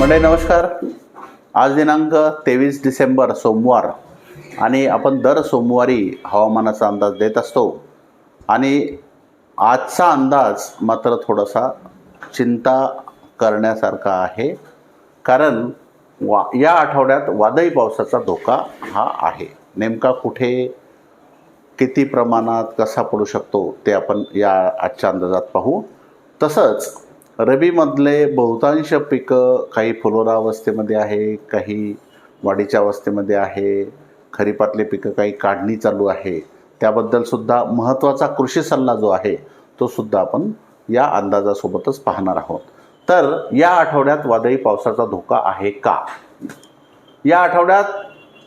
मंडळी नमस्कार. आज दिनांक तेवीस डिसेंबर सोमवार आणि आपण दर सोमवारी हवामानाचा अंदाज देत असतो. आणि आजचा अंदाज मात्र थोडासा चिंता करण्यासारखा आहे. कारण वा या आठवड्यात वादळी पावसाचा धोका हा आहे. नेमका कुठे किती प्रमाणात कसा पडू शकतो ते आपण या आजच्या अंदाजात पाहू. तसंच रबीमधले बहुतांश पिकं काही फुलोरा अवस्थेमध्ये आहे काही वाढीच्या अवस्थेमध्ये आहे खरीपातले पिकं काही काढणी चालू आहे. त्याबद्दल सुद्धा महत्त्वाचा कृषी सल्ला जो आहे तो सुद्धा आपण या अंदाजासोबतच पाहणार आहोत. तर या आठवड्यात वादळी पावसाचा धोका आहे का? या आठवड्यात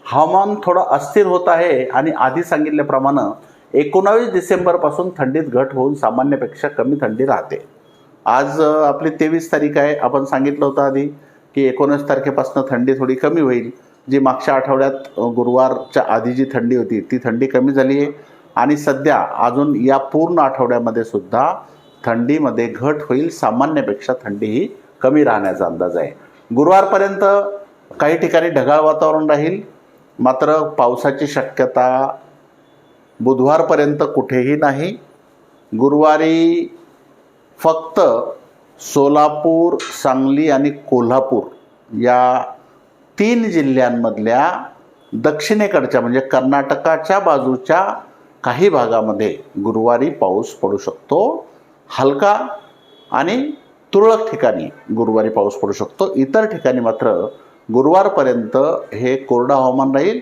हवामान थोडं अस्थिर होत आहे आणि आधी सांगितल्याप्रमाणे एकोणावीस डिसेंबरपासून थंडीत घट होऊन सामान्यपेक्षा कमी थंडी राहते. आज आपली तेवीस तारीख आहे. आपण सांगितलं होतं आधी की एकोणीस तारखेपासून थंडी थोडी कमी होईल. जी मागच्या आठवड्यात गुरुवारच्या आधी जी थंडी होती ती थंडी कमी झाली आहे. आणि सध्या अजून या पूर्ण आठवड्यामध्ये सुद्धा थंडीमध्ये घट होईल. सामान्यपेक्षा थंडी ही कमी राहण्याचा अंदाज आहे. गुरुवारपर्यंत काही ठिकाणी ढगाळ वातावरण राहील. मात्र पावसाची शक्यता बुधवारपर्यंत कुठेही नाही. गुरुवारी फक्त सोलापूर सांगली आणि कोल्हापूर या तीन जिल्ह्यांमधल्या दक्षिणेकडच्या म्हणजे कर्नाटकाच्या बाजूच्या काही भागामध्ये गुरुवारी पाऊस पडू शकतो. हलका आणि तुरळक ठिकाणी गुरुवारी पाऊस पडू शकतो. इतर ठिकाणी मात्र गुरुवारपर्यंत हे कोरडं हवामान राहील.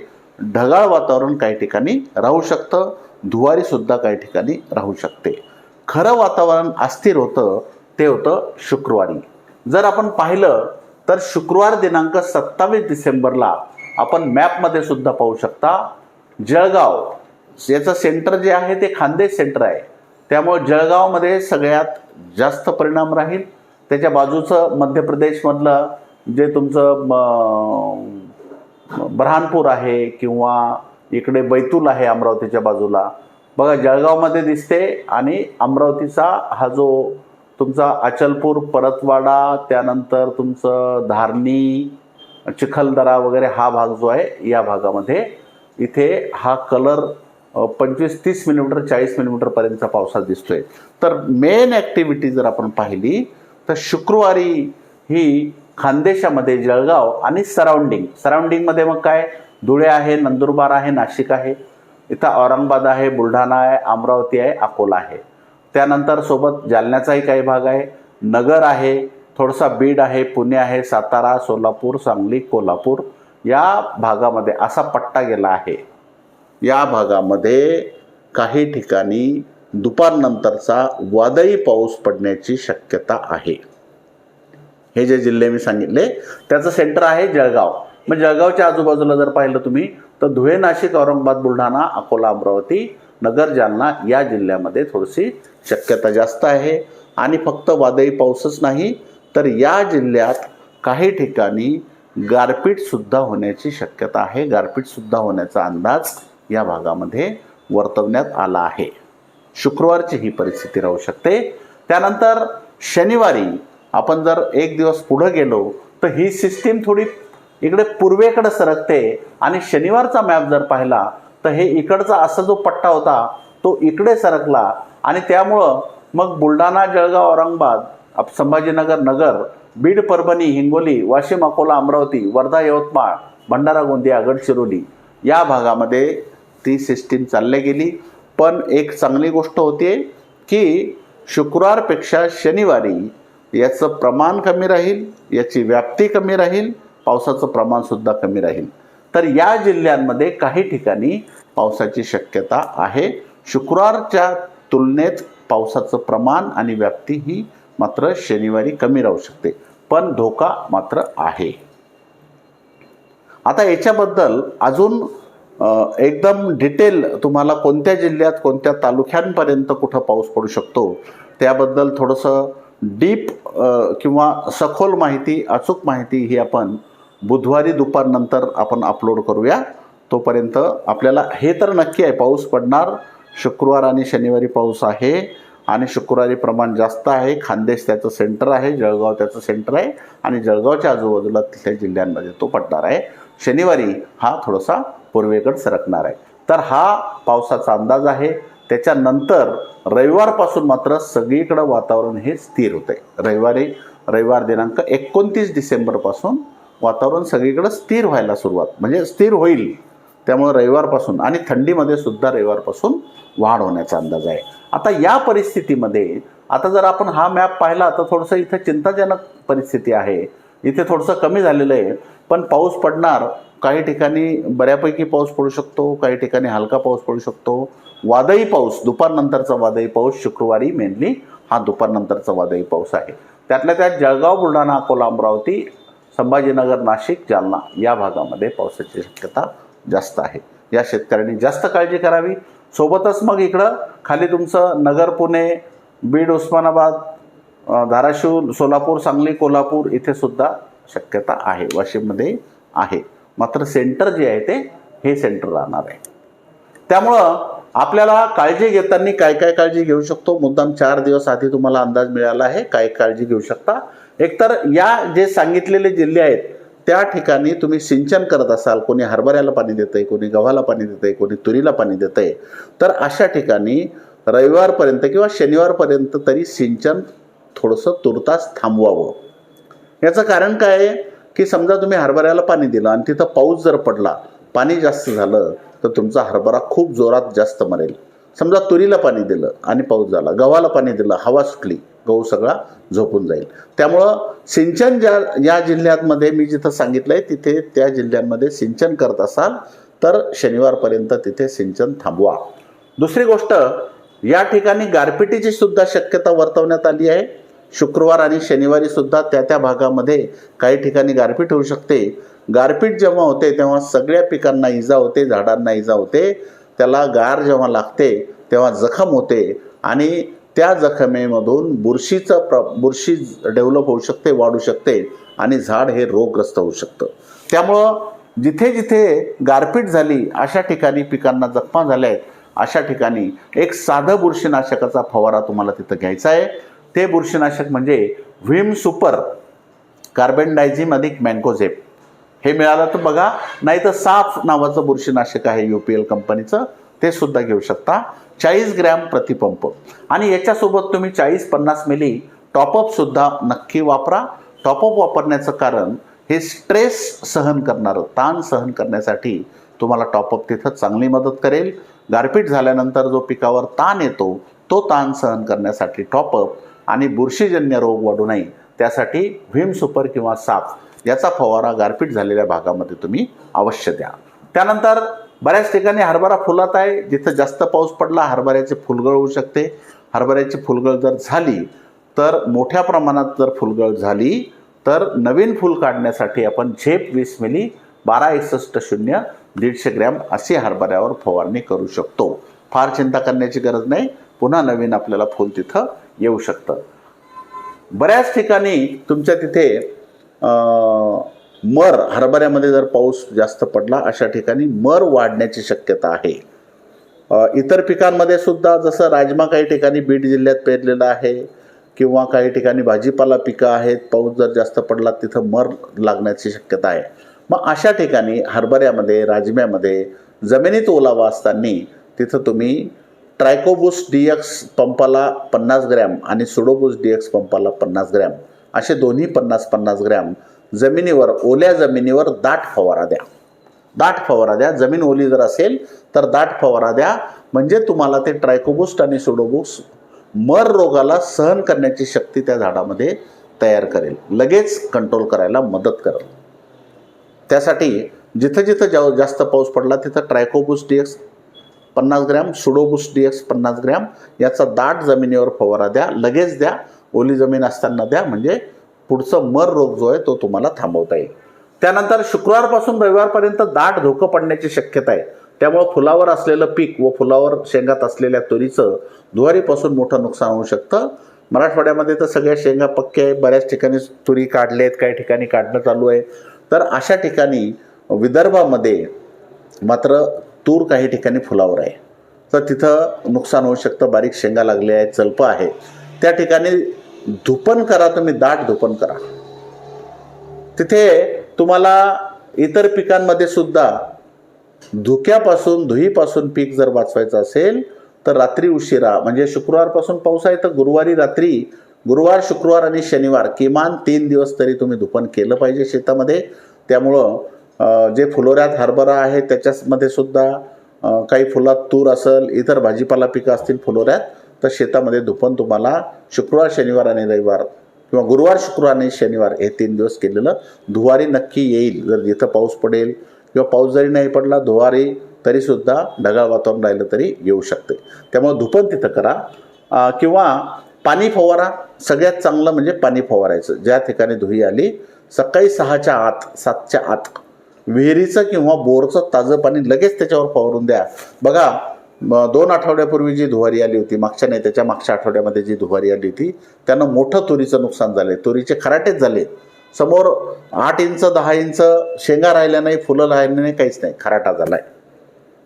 ढगाळ वातावरण काही ठिकाणी राहू शकतं. धुवारीसुद्धा काही ठिकाणी राहू शकते. खरं वातावरण अस्थिर होतं ते होतं शुक्रवारी. जर आपण पाहिलं तर शुक्रवार दिनांक सत्तावीस डिसेंबरला आपण मॅपमध्ये सुद्धा पाहू शकता जळगाव. याचं सेंटर जे आहे ते खानदेश सेंटर आहे. त्यामुळे जळगावमध्ये सगळ्यात जास्त परिणाम राहील. त्याच्या बाजूचं मध्य प्रदेशमधलं जे तुमचं म, बऱ्हाणपूर आहे किंवा इकडे बैतूल आहे अमरावतीच्या बाजूला बघा जळगावमध्ये दिसते आणि अमरावतीचा हा जो तुमचा अचलपूर परतवाडा त्यानंतर तुमचं धारणी चिखलदरा वगैरे हा भाग जो आहे या भागामध्ये इथे हा कलर पंचवीस तीस मिलीमीटर चाळीस मिलीमीटरपर्यंतचा पावसात दिसतोय. तर मेन ॲक्टिव्हिटी जर आपण पाहिली तर शुक्रवारी ही खानदेशामध्ये जळगाव आणि सराउंडिंग. सराउंडिंगमध्ये मग काय? धुळे आहे नंदुरबार आहे नाशिक आहे. इथं औरंगाबाद आहे बुलढाणा आहे अमरावती आहे अकोला आहे. त्यानंतर सोबत जालन्याचाही काही भाग आहे. नगर आहे थोडासा बीड आहे पुणे आहे सातारा सोलापूर सांगली कोल्हापूर. या भागामध्ये असा पट्टा गेला आहे. या भागामध्ये काही ठिकाणी दुपारनंतरचा वादळी पाऊस पडण्याची शक्यता आहे. हे जे जिल्हे मी सांगितले त्याचं सेंटर आहे जळगाव. मग जळगावच्या आजूबाजूला जर पाहिलं तुम्ही तर धुळे नाशिक औरंगाबाद बुलढाणा अकोला अमरावती नगर जालना या जिल्ह्यामध्ये थोडीशी शक्यता जास्त आहे. आणि फक्त वादळी पाऊसच नाही तर या जिल्ह्यात काही ठिकाणी गारपीटसुद्धा होण्याची शक्यता आहे. गारपीटसुद्धा होण्याचा अंदाज या भागामध्ये वर्तवण्यात आला आहे. शुक्रवारची ही परिस्थिती राहू शकते. त्यानंतर शनिवारी आपण जर एक दिवस पुढं गेलो तर ही सिस्टीम थोडी इकडे पूर्वेकडे सरकते आणि शनिवारचा मॅप जर पाहिला तर हे इकडचा असा जो पट्टा होता तो इकडे सरकला. आणि त्यामुळं मग बुलढाणा जळगाव औरंगाबाद संभाजीनगर नगर बीड परभणी हिंगोली वाशिम अकोला अमरावती वर्धा यवतमाळ भंडारा गोंदिया गडचिरोली या भागामध्ये ती सिस्टीम चालली गेली. पण एक चांगली गोष्ट होते की शुक्रवारपेक्षा शनिवारी याचं प्रमाण कमी राहील याची व्याप्ती कमी राहील पावसाचं प्रमाणसुद्धा कमी राहील. तर या जिल्ह्यांमध्ये काही ठिकाणी पावसाची शक्यता आहे. शुक्रवारच्या तुलनेत पावसाचं प्रमाण आणि व्याप्ती ही मात्र शनिवारी कमी राहू शकते. पण धोका मात्र आहे. आता याच्याबद्दल अजून एकदम डिटेल तुम्हाला कोणत्या जिल्ह्यात कोणत्या तालुक्यांपर्यंत कुठं पाऊस पडू शकतो त्याबद्दल थोडंसं डीप किंवा सखोल माहिती अचूक माहिती ही आपण बुधवारी दुपारनंतर आपण अपलोड करूया. तोपर्यंत आपल्याला हे तर नक्की आहे पाऊस पडणार. शुक्रवार आणि शनिवारी पाऊस आहे आणि शुक्रवारी प्रमाण जास्त आहे. खानदेश त्याचं सेंटर आहे जळगाव त्याचं सेंटर आहे आणि जळगावच्या आजूबाजूला तिथल्या जिल्ह्यांमध्ये तो पडणार आहे. शनिवारी हा थोडासा पूर्वेकडे सरकणार आहे. तर हा पावसाचा अंदाज आहे. त्याच्यानंतर रविवारपासून मात्र सगळीकडं वातावरण हे स्थिर होतं आहे रविवारी रविवार दिनांक एकोणतीस डिसेंबरपासून वातावरण सगळीकडं स्थिर व्हायला सुरुवात. म्हणजे स्थिर होईल. त्यामुळे रविवारपासून आणि थंडीमध्ये सुद्धा रविवारपासून वाढ होण्याचा अंदाज आहे. आता या परिस्थितीमध्ये आता जर आपण हा मॅप पाहिला तर थोडंसं इथं चिंताजनक परिस्थिती आहे. इथे थोडंसं कमी झालेलं आहे. पण पाऊस पडणार काही ठिकाणी बऱ्यापैकी पाऊस पडू शकतो काही ठिकाणी हलका पाऊस पडू शकतो. वादळी पाऊस दुपारनंतरचा वादळी पाऊस शुक्रवारी मेनली हा दुपारनंतरचा वादळी पाऊस आहे. त्यातल्या त्यात जळगाव बुलढाणा अकोला अमरावती संभाजीनगर नाशिक जालना या भागामध्ये पावसाची शक्यता जास्त आहे. या शेतकऱ्यांनी जास्त काळजी करावी. सोबतच मग इकडं खाली तुमचं नगर पुणे बीड उस्मानाबाद धाराशिव सोलापूर सांगली कोल्हापूर इथे सुद्धा शक्यता आहे वाशिममध्ये आहे. मात्र सेंटर जे आहे ते हे सेंटर राहणार आहे. त्यामुळं आपल्याला काळजी घेताना काय काय काळजी घेऊ शकतो? मुद्दाम चार दिवस आधी तुम्हाला अंदाज मिळाला आहे काय काळजी घेऊ शकता? एकतर या जे सांगितलेले जिल्हे आहेत त्या ठिकाणी तुम्ही सिंचन करत असाल कोणी हरभऱ्याला पाणी देतंय कोणी गव्हाला पाणी देतंय कोणी तुरीला पाणी देतंय तर अशा ठिकाणी रविवारपर्यंत किंवा शनिवारपर्यंत तरी सिंचन थोडंसं तुर्तास थांबवावं. याचं कारण काय आहे? की समजा तुम्ही हरभऱ्याला पाणी दिलं आणि तिथं पाऊस जर पडला पाणी जास्त झालं तर तुमचा हरभरा खूप जोरात जास्त मरेल. समजा तुरीला पाणी दिलं आणि पाऊस झाला गव्हाला पाणी दिलं हवा सुटली गहू सगळा झोपून जाईल. त्यामुळं सिंचन ज्या या जिल्ह्यांमध्ये मी जिथं सांगितलं आहे तिथे त्या जिल्ह्यांमध्ये सिंचन करत असाल तर शनिवारपर्यंत तिथे सिंचन थांबवा. दुसरी गोष्ट या ठिकाणी गारपिटीची सुद्धा शक्यता वर्तवण्यात आली आहे. शुक्रवार आणि शनिवारी सुद्धा त्या त्या भागामध्ये काही ठिकाणी गारपीट होऊ शकते. गारपीट जेव्हा होते तेव्हा सगळ्या पिकांना इजा होते झाडांना इजा होते. त्याला गार जेव्हा लागते तेव्हा जखम होते. आणि त्या जखमेमधून बुरशीचं प्र बुरशी डेव्हलप होऊ शकते वाढू शकते आणि झाड हे रोगग्रस्त होऊ शकतं. त्यामुळं जिथे जिथे गारपीट झाली अशा ठिकाणी पिकांना जखमा झाल्या आहेत अशा ठिकाणी एक साधं बुरशीनाशकाचा फवारा तुम्हाला तिथं घ्यायचा आहे. ते बुरशीनाशक म्हणजे व्हीम सुपर कार्बन डायझिम अधिक मँकोझेप हे मिळालं तर बघा नाही तर साफ नावाचं बुरशीनाशक आहे यू पी एल कंपनीचं ते सुद्धा घेऊ शकता. चाळीस ग्रॅम प्रतिपंप. आणि याच्यासोबत तुम्ही चाळीस पन्नास मिली टॉपअपसुद्धा नक्की वापरा. टॉपअप वापरण्याचं कारण हे स्ट्रेस सहन करणारं ताण सहन करण्यासाठी तुम्हाला टॉपअप तिथं चांगली मदत करेल. गारपीट झाल्यानंतर जो पिकावर ताण येतो तो ताण सहन करण्यासाठी टॉपअप आणि बुरशीजन्य रोग वाढू नये त्यासाठी व्हीम सुपर किंवा साफ याचा फवारा गारपीट झालेल्या भागामध्ये तुम्ही अवश्य द्या. त्यानंतर बऱ्याच ठिकाणी हरभरा फुलात आहे. जिथं जास्त पाऊस पडला हरभऱ्याचे फुलगळ होऊ शकते. हरभऱ्याची फुलगळ जर झाली तर मोठ्या प्रमाणात जर फुलगळ झाली तर नवीन फुल काढण्यासाठी आपण झेप वीस मिली बारा एकसष्ट शून्य दीडशे ग्रॅम अशी हरभऱ्यावर फवारणी करू शकतो. फार चिंता करण्याची गरज नाही. पुन्हा नवीन आपल्याला फुल तिथं येऊ शकतं. बऱ्याच ठिकाणी तुमच्या तिथे मर हरभऱ्यामध्ये जर पाऊस जास्त पडला अशा ठिकाणी मर वाढण्याची शक्यता आहे. इतर पिकांमध्ये सुद्धा जसं राजमा काही ठिकाणी बीड जिल्ह्यात पेरलेला आहे किंवा काही ठिकाणी भाजीपाला पिकं आहेत पाऊस जर जास्त पडला तिथं मर लागण्याची शक्यता आहे. मग अशा ठिकाणी हरभऱ्यामध्ये राजम्यामध्ये जमिनीत ओलावा असताना तिथं तुम्ही ट्रायकोबुस डीएक्स पंपाला पन्नास ग्रॅम आणि सुडोबुस डीएक्स पंपाला पन्नास ग्रॅम असे दोन्ही पन्नास पन्नास ग्रॅम जमिनीवर ओल्या जमिनीवर दाट फवारा द्या. दाट फवारा द्या. जमीन ओली जर असेल तर दाट फवारा द्या. म्हणजे तुम्हाला ते ट्रायकोबुस्ट आणि सुडोबुस मर रोगाला सहन करण्याची शक्ती त्या झाडामध्ये तयार करेल. लगेच कंट्रोल करायला मदत करेल. त्यासाठी जिथं जिथं जा जास्त पाऊस पडला तिथं ट्रायकोबुस डीएक्स पन्नास ग्रॅम सुडोबुस डीएक्स पन्नास ग्रॅम याचा दाट जमिनीवर फवारा द्या. लगेच द्या. ओली जमीन असताना द्या. म्हणजे पुढचं मर रोग जो आहे तो तुम्हाला थांबवता येईल. त्यानंतर शुक्रवारपासून रविवारपर्यंत दाट धोकं पडण्याची शक्यता आहे. त्यामुळं फुलावर असलेलं पीक व फुलावर शेंगात असलेल्या तुरीचं दुवारीपासून मोठं नुकसान होऊ शकतं. मराठवाड्यामध्ये तर सगळ्या शेंगा पक्के आहे. बऱ्याच ठिकाणी तुरी काढले आहेत काही ठिकाणी काढणं चालू आहे. तर अशा ठिकाणी विदर्भामध्ये मात्र तूर काही ठिकाणी फुलावर आहे. तर तिथं नुकसान होऊ शकतं. बारीक शेंगा लागले आहेत चलपं आहे. त्या ठिकाणी धुपन करा तुम्ही दाट धुपन करा. तिथे तुम्हाला इतर पिकांमध्ये सुद्धा धुक्यापासून धुईपासून पीक जर वाचवायचं असेल तर रात्री उशिरा म्हणजे शुक्रवारपासून पाऊस आहे तर गुरुवारी रात्री गुरुवार शुक्रवार आणि शनिवार किमान तीन दिवस तरी तुम्ही धुपन केलं पाहिजे शेतामध्ये. त्यामुळं जे फुलोऱ्यात हरभरा आहे त्याच्यामध्ये सुद्धा काही फुलात तूर असेल इतर भाजीपाला पिकं असतील फुलोऱ्यात तर शेतामध्ये धुपन तुम्हाला शुक्रवार शनिवार आणि रविवार किंवा गुरुवार शुक्रवार आणि शनिवार हे तीन दिवस केलेलं धुवारी नक्की येईल. जर जिथं पाऊस पडेल किंवा पाऊस जरी नाही पडला धुवारी तरीसुद्धा ढगाळ वातावरण राहिलं तरी येऊ शकते. त्यामुळे धुपन तिथं करा. किंवा पाणी फवारा. सगळ्यात चांगलं म्हणजे पाणी फवारायचं. ज्या ठिकाणी धुई आली सकाळी सहाच्या आत सातच्या आत विहिरीचं किंवा बोरचं ताजं पाणी लगेच त्याच्यावर फवारून द्या. बघा दोन आठवड्यापूर्वी जी धुवारी आली होती मागच्या नाही त्याच्या मागच्या आठवड्यामध्ये जी धुवारी आली होती त्यानं मोठं तुरीचं नुकसान झालं तुरीचे खराटेच झाले. समोर आठ इंच दहा इंच शेंगा राहिल्या नाही फुलं राहिल्या नाही काहीच नाही. खराटा झाला आहे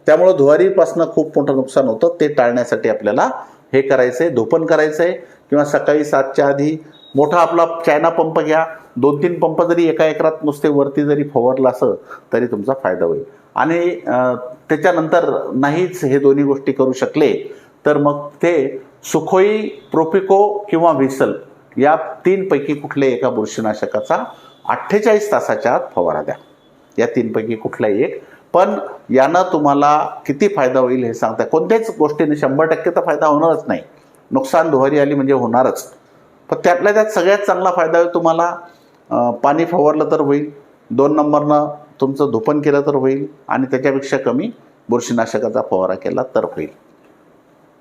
त्यामुळं धुवारीपासनं खूप मोठं नुकसान होतं. ते टाळण्यासाठी आपल्याला हे करायचं आहे धोपण करायचं आहे किंवा सकाळी सातच्या आधी मोठा आपला चायना पंप घ्या. दोन तीन पंप जरी एका एकरात नुसते वरती जरी फवारला असं तरी तुमचा फायदा होईल. आणि त्याच्यानंतर नाहीच हे दोन्ही गोष्टी करू शकले तर मग ते सुखोई प्रोपिको किंवा व्हिसल या तीनपैकी कुठले एका बुरशीनाशकाचा अठ्ठेचाळीस तासाच्या आत फवारा द्या. या तीनपैकी कुठलाही एक. पण यानं तुम्हाला किती फायदा होईल हे सांगता कोणत्याच गोष्टीने शंभर टक्के तर फायदा होणारच नाही. नुकसान दुहारी आली म्हणजे होणारच. पण त्यातल्या त्यात सगळ्यात चांगला फायदा होईल तुम्हाला पाणी फवारलं तर होईल. दोन नंबरनं तुमचं धुपन केलं तर होईल आणि त्याच्यापेक्षा कमी बुरशीनाशकाचा फवारा केला तर होईल.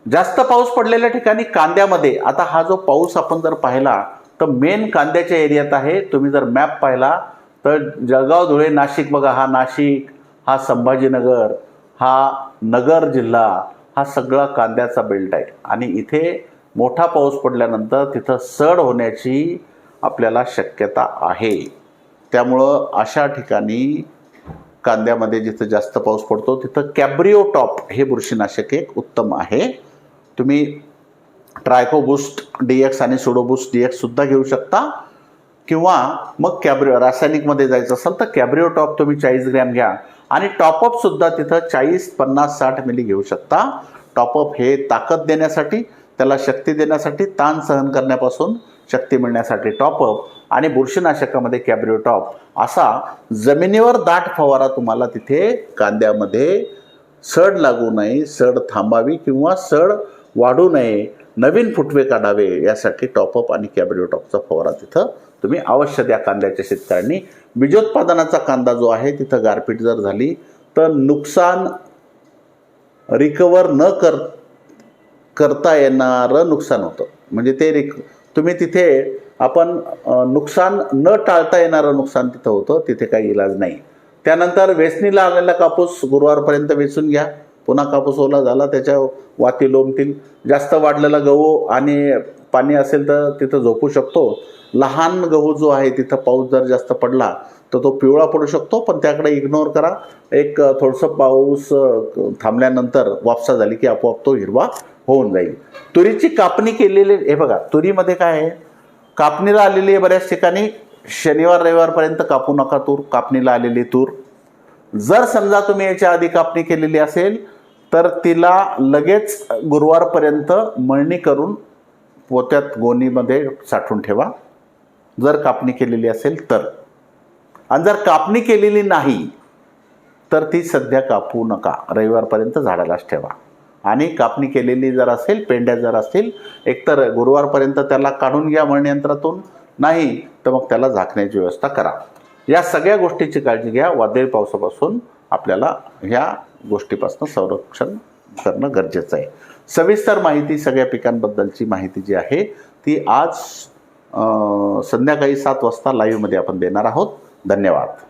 जास्त पाऊस पडलेल्या ठिकाणी कांद्यामध्ये आता हा जो पाऊस आपण जर पाहिला तर मेन कांद्याच्या एरियात आहे. तुम्ही जर मॅप पाहिला तर जळगाव धुळे नाशिक बघा हा नाशिक हा संभाजीनगर हा नगर जिल्हा हा सगळा कांद्याचा बेल्ट आहे. आणि इथे मोठा पाऊस पडल्यानंतर तिथं सड होण्याची आपल्याला शक्यता आहे. त्यामुळं अशा ठिकाणी कांद्यामध्ये जिथं जास्त पाऊस पडतो तिथं कॅब्रिओ टॉप हे बुरशीनाशक एक उत्तम आहे. तुम्ही ट्रायकोबुस्ट डी एक्स आणि सुडोबुस्ट डी एक्ससुद्धा घेऊ शकता. किंवा मग कॅब्रिओ रासायनिकमध्ये जायचं असेल तर कॅब्रिओ टॉप तुम्ही चाळीस ग्रॅम घ्या. आणि टॉपअपसुद्धा तिथं चाळीस पन्नास साठ मिली घेऊ शकता. टॉपअप हे ताकद देण्यासाठी त्याला शक्ती देण्यासाठी ताण सहन करण्यापासून शक्ती मिळण्यासाठी टॉपअप आणि बुरशीनाशकामध्ये कॅब्रिओ टॉप असा जमिनीवर दाट फवारा तुम्हाला तिथे कांद्यामध्ये सड लागू नये सड थांबावी किंवा सड वाढू नये नवीन फुटवे काढावे यासाठी टॉपअप आणि कॅब्रिओ टॉपचा फवारा तिथं तुम्ही अवश्य द्या कांद्याच्या शेतकऱ्यांनी. बीजोत्पादनाचा कांदा जो आहे तिथं गारपीट जर झाली तर नुकसान रिकवर न कर करता येणारं नुकसान होतं. म्हणजे ते रिक तुम्ही तिथे आपण नुकसान न टाळता येणारं नुकसान तिथं होतं तिथे काही इलाज नाही. त्यानंतर वेचणीला आलेला कापूस गुरुवारपर्यंत वेचून घ्या. पुन्हा कापूस ओला झाला त्याच्या वाती लोंबतील. जास्त वाढलेला गहू आणि पाणी असेल तर तिथं झोपू शकतो. लहान गहू जो आहे तिथं पाऊस जर जास्त पडला तर तो पिवळा पडू शकतो पण त्याकडे इग्नोर करा. एक थोडंसं पाऊस थांबल्यानंतर वापसा झाली की आपोआप तो हिरवा होऊन जाईल. तुरीची कापणी केलेली हे बघा तुरीमध्ये काय आहे? कापणीला आलेली आहे बऱ्याच ठिकाणी. शनिवार रविवारपर्यंत कापू नका तूर कापणीला आलेली तूर. जर समजा तुम्ही याच्या आधी कापणी केलेली असेल तर तिला लगेच गुरुवारपर्यंत मळणी करून पोत्यात गोणीमध्ये साठवून ठेवा. जर कापणी केलेली असेल तर. आणि जर कापणी केलेली नाही तर ती सध्या कापू नका. रविवारपर्यंत झाडालाच ठेवा. आणि कापणी केलेली जर असेल पेंड्या जर असतील एकतर गुरुवारपर्यंत त्याला काढून घ्या मळणीयंत्रातून. नाही तर मग त्याला झाकण्याची व्यवस्था करा. या सगळ्या गोष्टीची काळजी घ्या. वादळी पावसापासून आपल्याला ह्या गोष्टीपासून संरक्षण करणं गरजेचं आहे. सविस्तर माहिती सगळ्या पिकांबद्दलची माहिती जी आहे ती आज संध्याकाळी सात वाजता लाईव्हमध्ये आपण देणार आहोत. धन्यवाद.